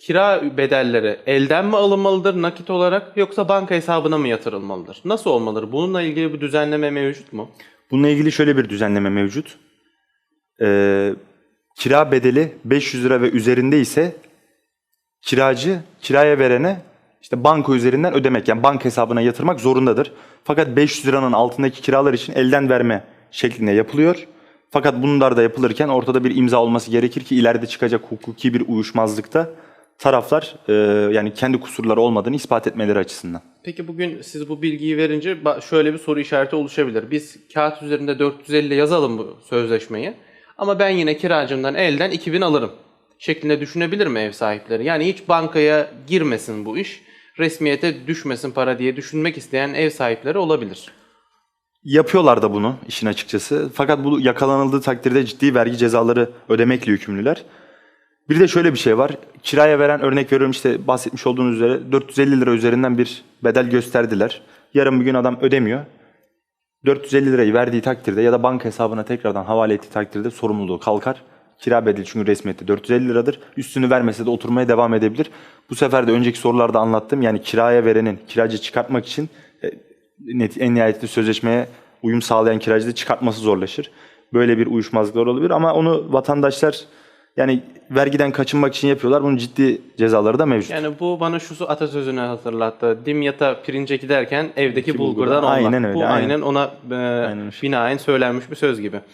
kira bedelleri elden mi alınmalıdır nakit olarak yoksa banka hesabına mı yatırılmalıdır? Nasıl olmalıdır? Bununla ilgili bir düzenleme mevcut mu? Bununla ilgili şöyle bir düzenleme mevcut. Ee, kira bedeli 500 lira ve üzerinde ise kiracı kiraya verene işte banka üzerinden ödemek yani banka hesabına yatırmak zorundadır. Fakat 500 liranın altındaki kiralar için elden verme şeklinde yapılıyor. Fakat bunlar da yapılırken ortada bir imza olması gerekir ki ileride çıkacak hukuki bir uyuşmazlıkta taraflar e, yani kendi kusurları olmadığını ispat etmeleri açısından. Peki bugün siz bu bilgiyi verince şöyle bir soru işareti oluşabilir. Biz kağıt üzerinde 450 yazalım bu sözleşmeyi ama ben yine kiracımdan elden 2000 alırım şeklinde düşünebilir mi ev sahipleri? Yani hiç bankaya girmesin bu iş, resmiyete düşmesin para diye düşünmek isteyen ev sahipleri olabilir. Yapıyorlar da bunu işin açıkçası. Fakat bu yakalanıldığı takdirde ciddi vergi cezaları ödemekle yükümlüler. Bir de şöyle bir şey var. Kiraya veren örnek veriyorum işte bahsetmiş olduğunuz üzere 450 lira üzerinden bir bedel gösterdiler. Yarın bir gün adam ödemiyor. 450 lirayı verdiği takdirde ya da banka hesabına tekrardan havale ettiği takdirde sorumluluğu kalkar. Kira bedeli çünkü resmiyette 450 liradır. Üstünü vermese de oturmaya devam edebilir. Bu sefer de önceki sorularda anlattım. Yani kiraya verenin kiracı çıkartmak için e, en nihayetinde sözleşmeye uyum sağlayan kiracı da çıkartması zorlaşır. Böyle bir uyuşmazlıklar olabilir ama onu vatandaşlar yani vergiden kaçınmak için yapıyorlar. Bunun ciddi cezaları da mevcut. Yani bu bana şu atasözünü hatırlattı. Dimyata pirince giderken evdeki Ki bulgurdan bulgurdan. olmak. Aynen öyle, Bu aynen. aynen ona e, öyle. binaen söylenmiş bir söz gibi.